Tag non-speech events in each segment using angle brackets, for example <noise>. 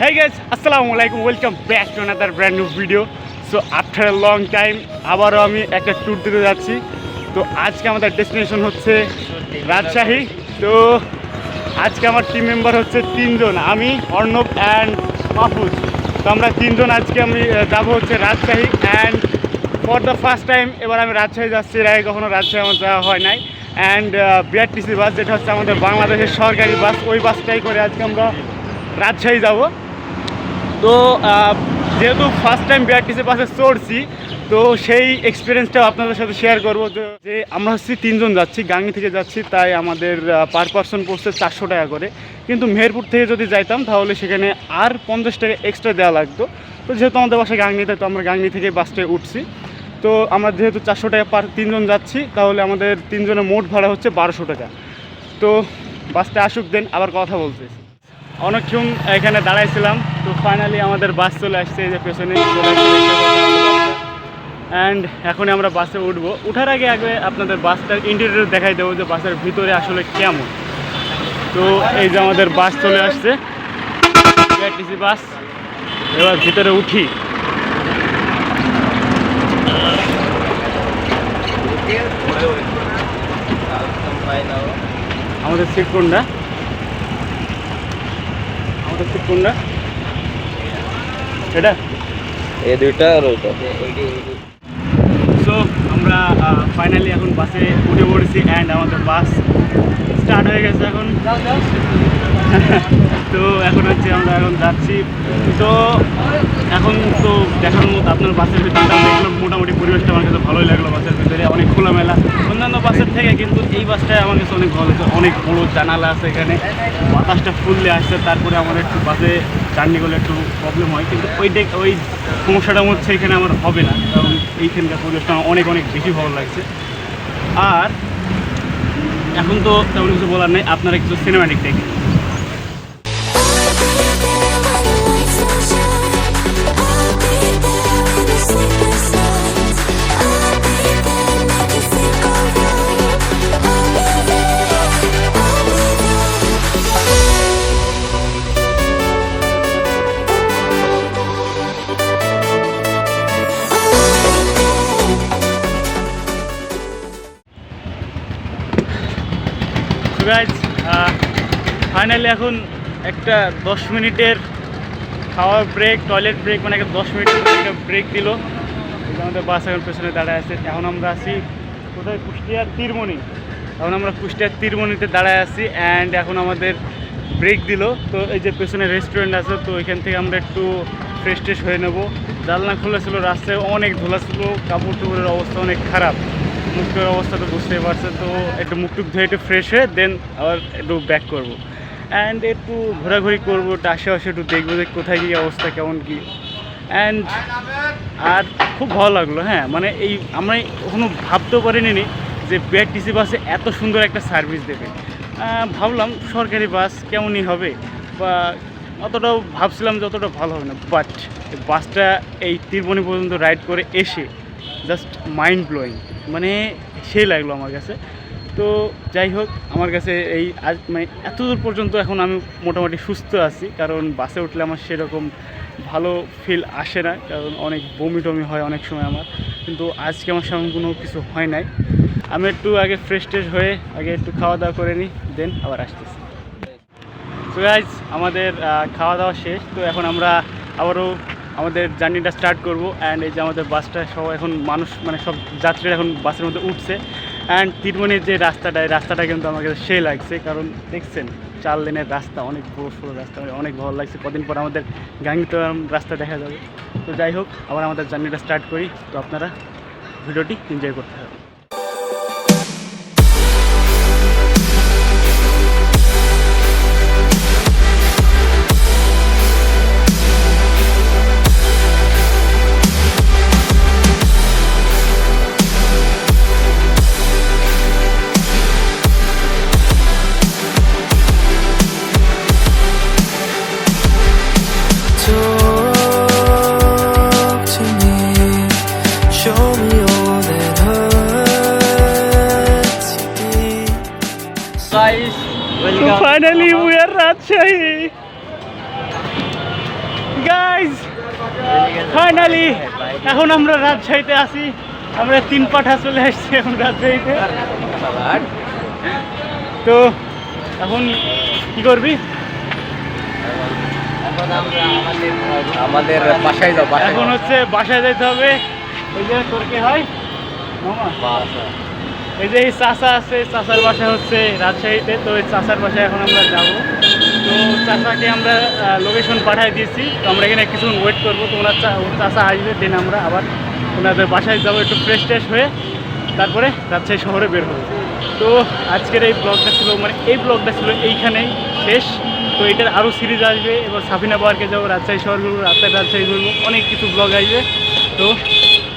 Hey guys, আসসালামু আলাইকুম welcome back to another brand new video so after long time আবারও আমি একটা ট্যুর দিতে যাচ্ছি। তো আজকে আমাদের ডেস্টিনেশন হচ্ছে রাজশাহী। তো আজকে আমার টিম মেম্বার হচ্ছে তিনজন। আমি অর্ণব অ্যান্ড মাহফুজ। তো আমরা তিনজন আজকে আমি যাব হচ্ছে Rajshahi and for the first time এবার আমি রাজশাহী যাচ্ছি। এর আগে কখনো রাজশাহী আমার যাওয়া হয় নাই। অ্যান্ড বিআরটিসি বাস যেটা হচ্ছে আমাদের বাংলাদেশের সরকারি বাস ওই বাসটাই করে আজকে আমরা রাজশাহী যাব। তো যেহেতু ফার্স্ট টাইম বিআরটিসি বাসে চড়ছি, তো সেই এক্সপিরিয়েন্সটাও আপনাদের সাথে শেয়ার করব। যে- যে আমরা হচ্ছি তিনজন যাচ্ছি, গাঙ্গি থেকে যাচ্ছি, তাই আমাদের পার পার্সন পড়ছে চারশো টাকা করে। কিন্তু মেহেরপুর থেকে যদি যাইতাম, তাহলে সেখানে আর পঞ্চাশ টাকা এক্সট্রা দেওয়া লাগতো। তো যেহেতু আমাদের বাসায় গাঙ্গিতে, তো আমরা গাঙ্গি থেকে বাসটায় উঠছি। তো আমরা যেহেতু চারশো টাকা পার তিনজন যাচ্ছি, তাহলে আমাদের তিনজনের মোট ভাড়া হচ্ছে বারোশো টাকা। তো বাসটা আসুক, দেন আবার কথা বলতেছি। অনেকক্ষণ এখানে দাঁড়াইছিলাম, তো ফাইনালি আমাদের বাস চলে আসছে, এই যে পেছনে অ্যান্ড এখনই আমরা বাসে উঠবো। উঠার আগে আগে আপনাদের বাসটার ইন্টেরিয়র দেখাই দেবো যে বাসের ভিতরে আসলে কেমন। তো এই যে আমাদের বাস চলে আসছে। টিসি বাস এবার ভিতরে উঠি। আমাদের সিট কোনটা? কোনটা? এটা? এই দুইটা আর ওইটা। সো আমরা ফাইনালি এখন বাসে উঠে পড়েছি অ্যান্ড আমাদের বাস স্টার্ট হয়ে গেছে এখন। <laughs> তো এখন হচ্ছে আমরা এখন যাচ্ছি। তো এখন তো দেখানোর মতো আপনার বাসের ভিতরে মোটামুটি পরিবেশটা আমার কাছে ভালোই লাগল বাসের ভিতরে। অনেক খোলামেলা। অন্যান্য বাসের থেকে কিন্তু এই বাসটায় আমার কাছে অনেক ভালো অনেক বড়ো জানালা আছে এখানে। বাতাসটা ফুললে আসছে, তারপরে আমার একটু বাসে জার্নি করলে একটু প্রবলেম হয়। কিন্তু ওই ডেক ওই সমস্যাটা হচ্ছে এখানে আমার হবে না। কারণ এইখানকার পরিবেশটা অনেক অনেক বেশি ভালো লাগছে। আর এখন তো তেমন কিছু বলার নেই। আপনারা কিছু সিনেমাটিক দেখেন। গাইজ ফাইনালি এখন একটা দশ মিনিটের খাওয়ার ব্রেক টয়লেট ব্রেক মানে একটা দশ মিনিটের একটা ব্রেক দিল। আমাদের বাস এখন পেছনে দাঁড়ায় আছে। এখন আমরা আছি কোথায়? কুষ্টিয়ার তীরমণি। এখন আমরা কুষ্টিয়ার তীরমণিতে দাঁড়ায় আছি অ্যান্ড এখন আমাদের ব্রেক দিল। তো এই যে পেছনে রেস্টুরেন্ট আছে, তো এখান থেকে আমরা একটু ফ্রেশ ট্রেশ হয়ে নেব। জানলা খোলা ছিল রাস্তায় অনেক ধুলা ছিল কাপড় টুপড়ের অবস্থা অনেক খারাপ। মুখের অবস্থা তো বুঝতেই পারছেন, তো একটু মুখ টুক ধুয়ে একটু ফ্রেশ হয়ে দেন আবার একটু ব্যাক করব। অ্যান্ড একটু ঘোরাঘুরি করব, একটু আশেপাশে একটু দেখব যে কোথায় কী অবস্থা, কেমন কী। অ্যান্ড আর খুব ভালো লাগল হ্যাঁ মানে এই আমরা কখনো ভাবতেও পারিনি যে বিআরটিসি বাসে এত সুন্দর একটা সার্ভিস দেবে। ভাবলাম সরকারি বাস কেমনই হবে, বা অতটাও ভাবছিলাম যে অতটা ভালো হবে না বাট বাসটা এই তীরবনি পর্যন্ত রাইড করে এসে জাস্ট মাইন্ড ব্লোয়িং মানে সেই লাগল আমার কাছে। তো যাই হোক, আমার কাছে এই আজ মানে এত দূর পর্যন্ত এখন আমি মোটামুটি সুস্থ আছি, কারণ বাসে উঠলে আমার সেরকম ভালো ফিল আসে না, কারণ অনেক বমি টমি হয় অনেক সময় আমার। কিন্তু আজকে আমার সেমন কোনো কিছু হয় নাই। আমি একটু আগে ফ্রেশ ট্রেশ হয়ে আগে একটু খাওয়া দাওয়া করে নিই দেন আবার আসতেছি। তো গাইজ আমাদের খাওয়া দাওয়া শেষ। তো এখন আমরা আবারও আমাদের জার্নিটা স্টার্ট করব অ্যান্ড এই যে আমাদের বাসটা সব এখন মানুষ মানে সব যাত্রীরা এখন বাসের মধ্যে উঠছে অ্যান্ড তিরমণির যে রাস্তাটা, এই রাস্তাটা কিন্তু আমার কাছে সে লাগছে কারণ দেখছেন চার লেনের রাস্তা, অনেক বড় সড়ো রাস্তা, অনেক ভালো লাগছে। কদিন পর আমাদের গাঙ্গিতে রাস্তা দেখা যাবে। তো যাই হোক, আবার আমাদের জার্নিটা স্টার্ট করি। তো আপনারা ভিডিওটি এনজয় করতে হবে guys. Welcome. So finally, we are Rajshahi. Guys, finally, এখন আমরা রাজশাহীতে আছি। আমরা তিন পাঠা চলে আসছি এখন রাজশাহীতে। তো এখন কি করবি? আমাদের বাসায় যাও এখন হচ্ছে বাসায় যেতে হবে। ওই যে তোর কি হয়? এই যে এই চাষা আছে চাষার বাসা হচ্ছে রাজশাহীতে, তো এই চাষার বাসায় এখন আমরা যাব। তো চাষাকে আমরা লোকেশন পাঠিয়ে দিয়েছি, তো আমরা এখানে কিছুক্ষণ ওয়েট করব। তো ওনার চাষা আসবে দেন আমরা আবার ওনাদের বাসায় যাব একটু ফ্রেশ ট্রেশ হয়ে। তারপরে রাজশাহী শহরে বের হব। তো আজকের এই ব্লগটা ছিল মানে এই ব্লগটা ছিল এইখানেই শেষ। তো এটার আরও সিরিজ আসবে, এবার সাফিনা পার্কে যাব, রাজশাহী শহর ঘুরবো, রাস্তায় রাজশাহী ঘুরবো, অনেক কিছু ব্লগ আসবে। তো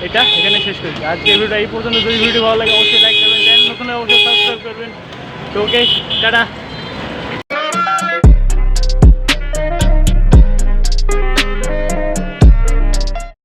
এটা এখানে শেষ করছি। আজকে ভিডিওটা এই পর্যন্ত। যদি ভিডিও ভালো লাগে, অবশ্যই লাইক করবেন দেন নতুন হলে অবশ্যই সাবস্ক্রাইব করবেন তো ওকে টাটা